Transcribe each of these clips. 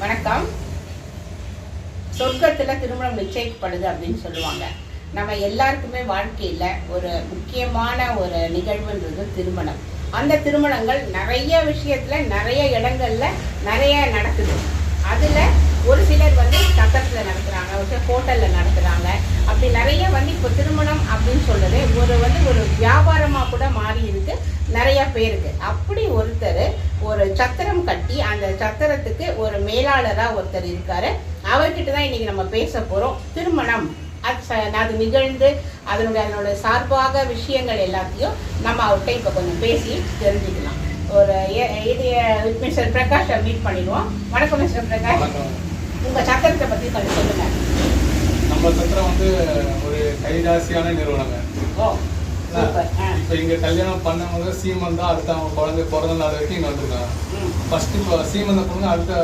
வணக்கம். சொர்க்கத்தில் திருமணம் நிச்சயிக்கப்படுது அப்படின்னு சொல்லுவாங்க. நம்ம எல்லாருக்குமே வாழ்க்கையில் ஒரு முக்கியமான ஒரு நிகழ்வுன்றது திருமணம். அந்த திருமணங்கள் நிறைய விஷயத்தில் நிறைய இடங்களில் நிறைய நடக்குது. அதில் ஒரு சிலர் வந்து சத்தத்தில் நடத்துகிறாங்க ஒரு சிலர் ஹோட்டலில் நடத்துகிறாங்க அப்படி நிறைய வந்து இப்போ திருமணம் அப்படின்னு சொல்றது ஒரு வந்து ஒரு வியாபாரமா கூட மாறி இருக்கு. நிறைய பேருக்கு. அப்படி ஒருத்தர் ஒரு சத்திரம் கட்டி அந்த சத்திரத்துக்கு ஒரு மேலாளரா ஒருத்தர் இருக்காரு. அவர்கிட்ட தான் இன்னைக்கு நம்ம பேச போறோம். திருமணம். அது அது நிகழ்ந்து அதனுடைய அதனுடைய சார்பாக விஷயங்கள் எல்லாத்தையும் நம்ம அவர்கிட்ட இப்போ கொஞ்சம் பேசி தெரிஞ்சுக்கலாம். ஒரு இது மிஸ்டர் பிரகாஷை மீட் பண்ணிடுவோம். வணக்கம் மிஸ்டர் பிரகாஷ். வணக்கம். உங்க சத்திரத்தை பத்தி கொஞ்சம் சொல்லுங்க. நம்ம வந்து ஒரு கைராசியான நிறுவனங்க. இப்போ இங்க கல்யாணம் பண்ணவங்க சீமந்தம் அடுத்த அவங்க குழந்தை பிறந்த நாள் வரைக்கும் இங்க வந்திருக்காங்க. ஃபர்ஸ்ட் இப்போ சீமந்தம் பொண்ணு அடுத்த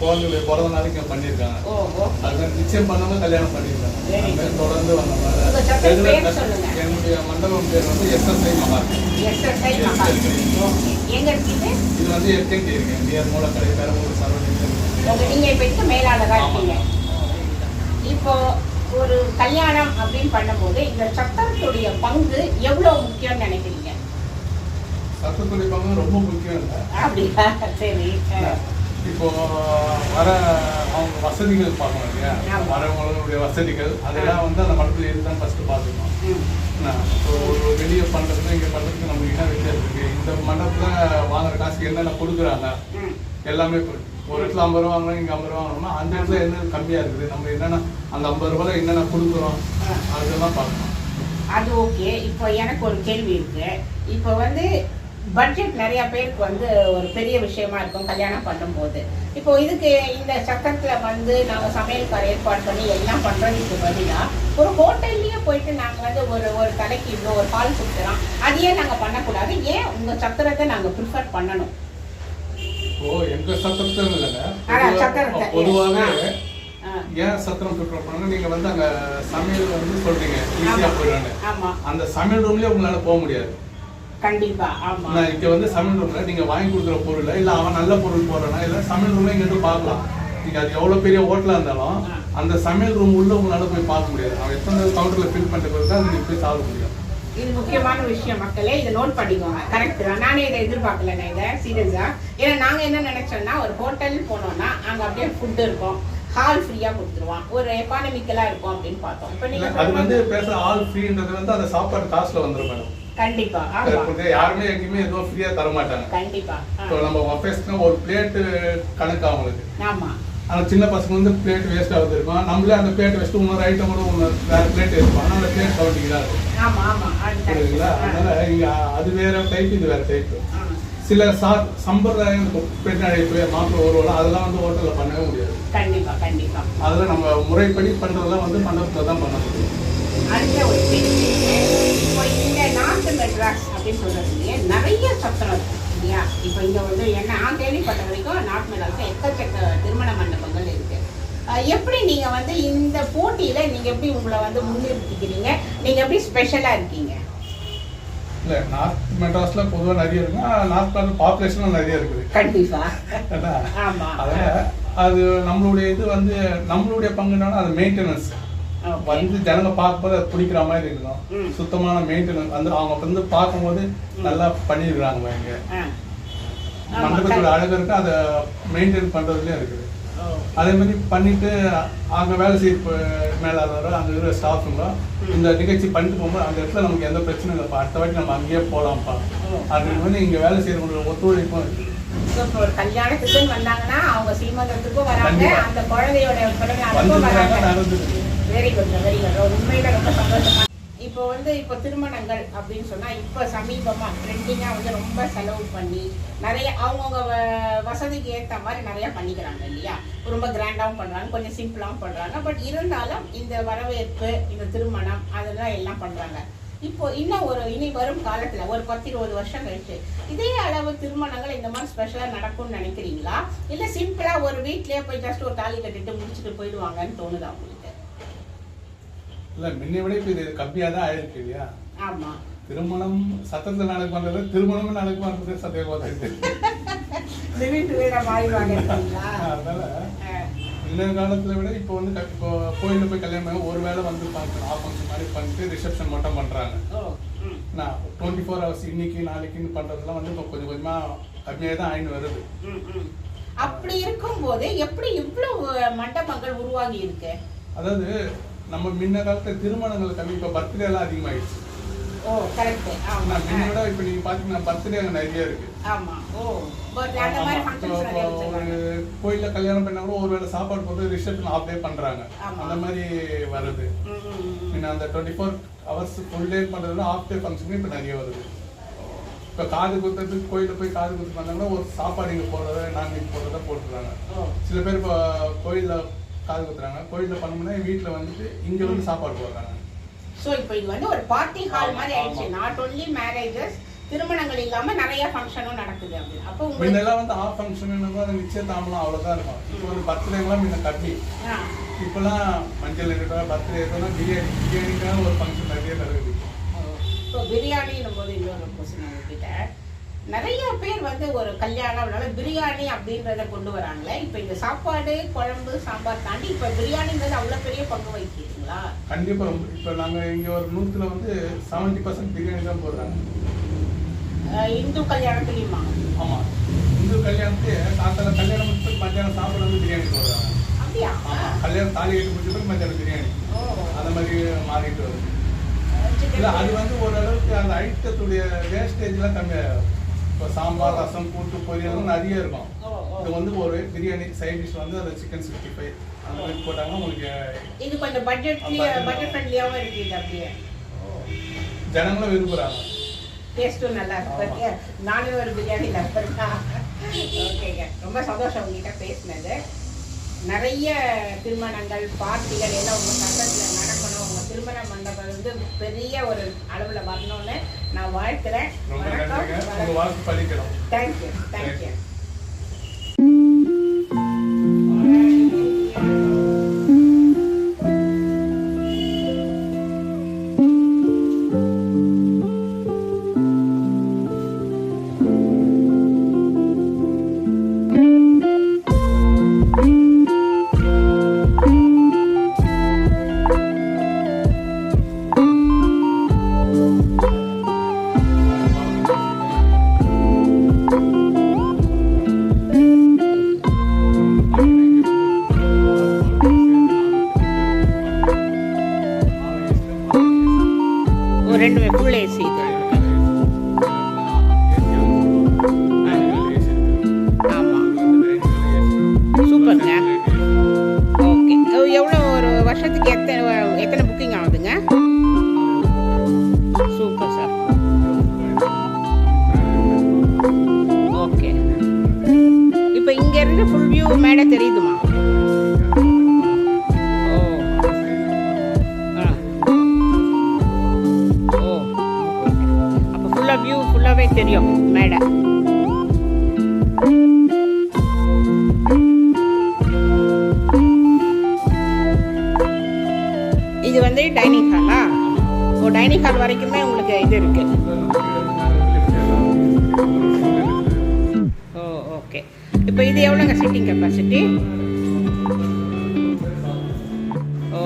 குழந்தை பிறந்த நாளைக்கு இங்க பண்ணியிருக்காங்க. ஓ ஓ அது நிச்சயம் பண்ணவங்க கல்யாணம் பண்ணியிருக்காங்க. தொடர்ந்து வந்தவங்க. என்னுடைய மண்டபம் பேர் வந்து எஸ்எஸ்ஐ மகால். இது வந்து எஸ்கேடி இருக்கு. நியர் மூலக்கடை பெரம்பூர் சரௌண்டிங் உங்க நீங்க இப்ப இருக்க மேலாளரா ஆமா. இருக்கீங்க. இப்போ ஒரு கல்யாணம் அப்படின்னு பண்ணும்போது இந்த சத்திரத்துடைய பங்கு எவ்வளவு முக்கியம்னு நினைக்கிறீங்க? சத்தத்துடைய பங்கு ரொம்ப முக்கியம் இல்லை. அப்படியா? சரி. இப்போ வர அவங்க வசதிகள் பார்க்கணும் இல்லையா. வரவங்களுடைய வசதிகள் அதெல்லாம் வந்து அந்த மடத்துல இருந்தால் ஃபர்ஸ்ட் பார்த்துக்கணும். இப்போ ஒரு வெளியே பண்ணுறதுக்கு இங்கே பண்ணுறதுக்கு நமக்கு என்ன வித்தியாசம் இருக்கு. இந்த மண்டபத்தில் வாங்குற காசுக்கு என்னென்ன கொடுக்குறாங்க. எல்லாமே இப்போ ஒரு இடத்துல ஐம்பது ரூபா வாங்குறோம் இங்கே ஐம்பது ரூபா வாங்குறோம்னா அந்த இடத்துல என்ன கம்மியாக இருக்குது? நம்ம என்னென்ன அந்த ஐம்பது ரூபாயில் என்னென்ன கொடுக்குறோம்? அதெல்லாம் பார்க்கணும் அது ஓகே. இப்போ எனக்கு ஒரு கேள்வி இருக்கு. இப்போ வந்து பட்ஜெட் நிறைய பேருக்கு வந்து ஒரு பெரிய விஷயமா இருக்கும் கல்யாணம் பண்ணும்போது. இப்போ இதுக்கு இந்த சக்கரத்துல வந்து நாங்க சமையல்கார ஏற்பாடு பண்ணி எல்லாம் பண்றதுக்கு பதிலாக ஒரு ஹோட்டல்லயே போயிட்டு நாங்க வந்து ஒரு ஒரு தலைக்கு இவ்வளோ ஒரு பால் கொடுத்துறோம் அதையே நாங்க பண்ணக்கூடாது. ஏன் உங்க சத்திரத்தை நாங்க ப்ரிஃபர் பண்ணணும்? இப்போ எங்க சத்திரத்தில் இல்லைங்க பொதுவாகவே ஏன் சத்திரம் ப்ரிப்பேர் பண்ணுங்க நீங்க வந்து அங்க சமையல் வந்து சொல்றீங்க. ஈஸியா ஆமா. அந்த சமையல் ரூம்லயே உங்களால போக முடியாது. கண்டிப்பா ஆமா. இங்க வந்து சமையல் ரூம்ல நீங்க வாங்கி கொடுக்குற பொருள் இல்ல அவன் நல்ல பொருள் போடுறானா இல்ல சமையல் ரூம்ல இங்க பார்க்கலாம். நீங்க அது எவ்வளவு பெரிய ஹோட்டலா இருந்தாலும். அந்த சமையல் ரூம் உள்ள உங்களால போய் பார்க்க முடியாது. அவன் எத்தனை கவுண்டர்ல ஃபில் பண்ணிட்டு பிறகு அது நீங்க போய் சாப்பிட முடியும் இது முக்கியமான விஷயம் மக்களே. இதை நோட் பண்ணிக்கோங்க. கரெக்ட் தான். நானே இதை எதிர்பார்க்கல நான் இதை சீரியஸா ஏன்னா நாங்க என்ன நினைச்சோம்னா ஒரு ஹோட்டல் போனோம்னா அங்க அப்படியே ஃபுட் இருக்கும். ஹால் ஃப்ரீயா கொடுத்துருவான் ஒரு எக்கானமிக்கலா இருக்கும் அப்படின்னு பார்த்தோம். இப்போ நீங்க அது வந்து பேச ஆல் ஃப்ரீன்றது வந்து அந்த சாப்பாடு காசுல வந்துரும் மேடம் கண்டிப்பா. யாருமே எங்கேயுமே எதுவும் ஃப்ரீயா தர மாட்டாங்க கண்டிப்பா. நம்ம ஒரு பிளேட்டு கணக்கு அவங்களுக்கு ஆமா. அந்த சின்ன பசங்க வந்து பிளேட் வேஸ்ட் ஆகுது இருக்கும் நம்மளே அந்த பிளேட் வச்சுட்டு இன்னொரு ஐட்டம் கூட ஒன்று வேற பிளேட் எடுப்போம் ஆனால் அந்த பிளேட் கவுண்டிங் தான் இருக்கும். புரியுதுங்களா. அதனால இங்க அது வேற டைப் இது வேற டைப் ஆ. சில சா சம்பிரதாயம் இருக்கும் பெண் அழைப்பு மாப்பிள்ளை ஒருவலாம் அதெல்லாம் வந்து ஹோட்டலில் பண்ணவே முடியாது. கண்டிப்பா கண்டிப்பா. அதில் நம்ம முறைப்படி பண்ணுறதெல்லாம் வந்து மண்டபத்தில் தான் பண்ண முடியும். அடுத்த ஒரு நிறைய சத்திரம் இல்லையா? இப்போ இங்க வந்து என்ன நான் கேள்விப்பட்ட வரைக்கும் நார்த் மெட்ராஸ்ல எக்கச்சக்க திருமண மண்டபங்கள் இருக்கு. அஹ் எப்படி நீங்க வந்து இந்த போட்டியில நீங்க எப்படி உங்களை வந்து முன்னிறுத்திக்கிறீங்க? நீங்க எப்படி ஸ்பெஷலா இருக்கீங்க? இல்லை நார்த் மெட்ராஸில் பொதுவாக நிறைய இருக்குன்னா நார்த் மெட்ராஸ் பாப்புலேஷனும் நிறைய இருக்குது. கண்டிப்பா. ஏன்னா, ஆமா. அதனால அது நம்மளுடைய இது வந்து நம்மளுடைய பங்குனால அது மெயின்டெனன்ஸ். வந்து ஜனங்க பார்க்கும்போது அது பிடிக்கிற மாதிரி ம். இருக்கணும் சுத்தமான மெயின்டெனன்ஸ் வந்து அவங்க வந்து பார்க்கும்போது நல்லா பண்ணிடுறாங்க இங்க. மண்டபத்தோட. அழகு இருக்கு அதை மெயின்டைன் பண்றதுலயும் இருக்குது. அதே மாதிரி பண்ணிட்டு அங்க வேலை செய்ய மேலாளரோ அங்க இருக்கிற ஸ்டாஃபுங்களோ இந்த நிகழ்ச்சி பண்ணிட்டு போகும்போது அந்த இடத்துல நமக்கு எந்த பிரச்சனையும் இல்லைப்பா. அடுத்த வாட்டி நம்ம அங்கேயே போகலாம்ப்பா. அது வந்து இங்க வேலை செய்யறவங்களோட ஒத்துழைப்பும் இருக்கு. ஒரு வந்தாங்கன்னா அவங்க சீமந்தத்துக்கும் வராங்க. அந்த குழந்தையோட நடந்துருக்கு வெரி குட் வெரி குட் உண்மையில ரொம்ப சந்தோஷமா இப்போ வந்து இப்போ திருமணங்கள் அப்படின்னு சொன்னால் இப்போ சமீபமாக ட்ரெண்டிங்காக வந்து ரொம்ப செலவு பண்ணி நிறைய அவங்கவுங்க வ- வசதிக்கு ஏற்ற மாதிரி நிறையா பண்ணிக்கிறாங்க இல்லையா? ரொம்ப கிராண்டாகவும் பண்ணுறாங்க கொஞ்சம் சிம்பிளாகவும் பண்ணுறாங்க பட் இருந்தாலும் இந்த வரவேற்பு இந்த திருமணம் அதெல்லாம் எல்லாம் பண்ணுறாங்க இப்போ இன்னும் ஒரு இனி வரும் காலத்துல ஒரு பத்து இருபது வருஷம் கழிச்சு இதே அளவு திருமணங்கள் இந்த மாதிரி ஸ்பெஷலா நடக்கும்னு நினைக்கிறீங்களா? இல்ல சிம்பிளா ஒரு வீட்லயே போய் ஜஸ்ட் ஒரு தாலி கட்டிட்டு முடிச்சுட்டு போயிடுவாங்கன்னு தோணுதா உங்களுக்கு? இல்ல முன்னை விட இப்ப இது கம்மியா தான் ஆயிருக்கு இல்லையா? ஆமா. திருமணம் சத்தத்துல நடக்குமான்றது திருமணமும் நடக்குமான்றது சத்தியம் பார்த்துட்டு திடீர்னு வேற மாறிவாங்க இருக்கீங்களா அதனால. இந்த காலத்துல விட இப்போ வந்து இப்போ கோயில்ல போய் கல்யாணம் ஒரு வேளை வந்து பார்த்து ஆஃப் ஃபங்க்ஷன் மாதிரி பண்ணிட்டு ரிசப்ஷன் மட்டும் பண்றாங்க. ம். நான் டுவெண்ட்டி ஃபோர் ஹவர்ஸ் இன்னைக்கு நாளைக்குன்னு பண்றதெல்லாம் வந்து இப்போ கொஞ்சம் கொஞ்சமா கம்மியாக தான் ஆயின்னு வருது. அப்படி இருக்கும்போது எப்படி இவ்வளவு மண்டபங்கள் உருவாகி இருக்கு? அதாவது நம்ம முன்ன காலத்துல திருமணங்கள் கம்மி இப்போ பர்த்டே எல்லாம் அதிகமாயிடுச்சு. ஓ கரெக்ட் ஆமா. நான் முன்னோட இப்போ நீங்க பாத்தீங்கன்னா பர்த்டே அங்கே நிறைய இருக்கு. ஆமா. ஓ அந்த மாதிரி. ஃபங்க்ஷன்ஸ் நிறைய ஒரு வச்சிருக்காங்க கோயில்ல கல்யாணம் பண்ணா கூட ஒரு வேளை சாப்பாடு போட்டு ரிசப்ஷன் ஆஃப் டே பண்றாங்க. அந்த மாதிரி வருது. முன்ன அந்த twenty four hours full day பண்றதுல ஆஃப் டே ஃபங்க்ஷன் இப்போ நிறைய வருது. இப்போ காது குத்துறதுக்கு கோயிலில் போய் காது குத்து பண்ணாங்கன்னா ஒரு சாப்பாடு இங்கே போடுறத நான்வெஜ் போடுறத போட்டுருக்காங்க. சில பேர் இப்போ கோயிலில் காது குத்துறாங்க. கோயிலில் பண்ணோம்னா வீட்டில் வந்துட்டு இங்கே வந்து சாப்பாடு போடுறாங்க. ஸோ இப்போ இது வந்து ஒரு பார்ட்டி ஹால் மாதிரி ஆயிடுச்சு. நாட் ஒன்லி மேரேஜஸ் திருமணங்கள் இல்லாம நிறைய ஃபங்க்ஷனும் நடக்குது அப்படி. அப்போ முன்னெல்லாம் வந்து ஆஃப் ஃபங்க்ஷன் அந்த நிச்சயதாமலாம் அவ்வளோதான் இருக்கும். இப்போ ஒரு பர்த்டேலாம் முன்ன ஆ, இப்போலாம் மஞ்சள் இருக்கட்டும் பர்த்டே இருக்கட்டும் பிரியாணி பிரியாணிக்கான ஒரு ஃபங்க்ஷன் நிறைய நடக்குது இப்போ பிரியாணின்னும் போது இன்னொரு கொஸ்டின் உங்ககிட்ட. நிறைய பேர் வந்து ஒரு கல்யாணம்னால பிரியாணி அப்படின்றத கொண்டு வராங்களே. இப்போ இந்த சாப்பாடு குழம்பு சாம்பார் தாண்டி இப்போ பிரியாணின்றது அவ்வளோ பெரிய பங்கு வகிக்கிறீங்களா? கண்டிப்பாக ரொம்ப. இப்போ நாங்கள் இங்கே ஒரு நூற்றுல வந்து செவன்ட்டி பர்சன்ட் பிரியாணி தான் போடுறாங்க. இந்து கல்யாணத்துலையுமா? ஆமாம் இந்து கல்யாணத்து காத்தால கல்யாணம் முடிச்சுட்டு மத்தியானம் சாப்பிட வந்து பிரியாணி போடுறாங்க. அப்படியா? கல்யாணம் தாலி கட்டி முடிச்சுட்டு மத்தியானம் பிரியாணி. அந்த மாதிரி மாறிட்டு வருது. இல்லை அது வந்து ஓரளவுக்கு அந்த ஐட்டத்துடைய வேஸ்டேஜ்லாம் கம்மியாகும் இப்போ சாம்பார் ரசம் கூட்டு பொரியல் நிறைய இருக்கும். இது வந்து ஒரு பிரியாணி சைட் டிஷ் வந்து அது சிக்கன் சிக்ஸ்டி ஃபைவ் அந்த மாதிரி போட்டாங்கன்னா உங்களுக்கு இது கொஞ்சம் Budget- பட்ஜெட் ஃப்ரெண்ட்லியாகவும் இருக்கு இது அப்படியே. ஜனங்களும் விரும்புகிறாங்க டேஸ்ட்டும் நல்லா இருக்கு நானும் ஒரு பிரியாணி லவர் தான். ஓகேங்க ரொம்ப சந்தோஷம் உங்ககிட்ட பேசினது. நிறைய திருமணங்கள் பார்ட்டிகள் எல்லாம் உங்கள் சங்கத்தில் நடக்கணும். உங்கள் திருமண மண்டபம் வந்து பெரிய ஒரு அளவில் வரணும்னு நான் வாழ்த்துறேன். பழிக்கணும் thank you thank you view மேடை தெரியுதுமா? ஃபுல்லாக வியூ ஃபுல்லாகவே தெரியும் மேடை இது வந்து டைனிங் ஹாலா ஓ டைனிங் ஹால் வரைக்குமே உங்களுக்கு இது இருக்கு. இப்போ இது எவ்வளோங்க சிட்டிங் கெப்பாசிட்டி ஓ.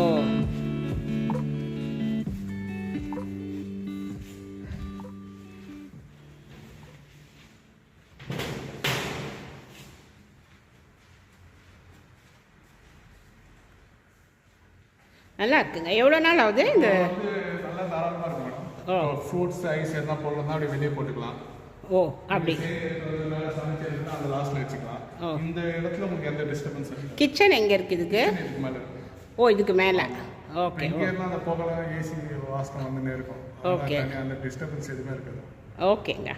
நல்லா இருக்குங்க. எவ்வளோ நாள் ஆகுது இந்த நல்லா தாராளமாக இருக்கும். ஓ. மேடம் ஃப்ரூட்ஸ் ஐஸ் எதனா போடலாம் அப்படியே வெளியே போட்டுக்கலாம். ஓ அப்படி. இந்த இடத்துல உங்களுக்கு எந்த டிஸ்டர்பன்ஸ் கிச்சன் எங்கே இருக்குது இதுக்கு? இருக்கு. ஓ இதுக்கு மேலே. ஓகே இங்கே இருந்தால் அந்த ஏசி வாசனம் வந்துன்னே இருக்கும். தனியா அந்த டிஸ்டர்பன்ஸ் எதுவுமே இருக்காது. ஓகேங்க.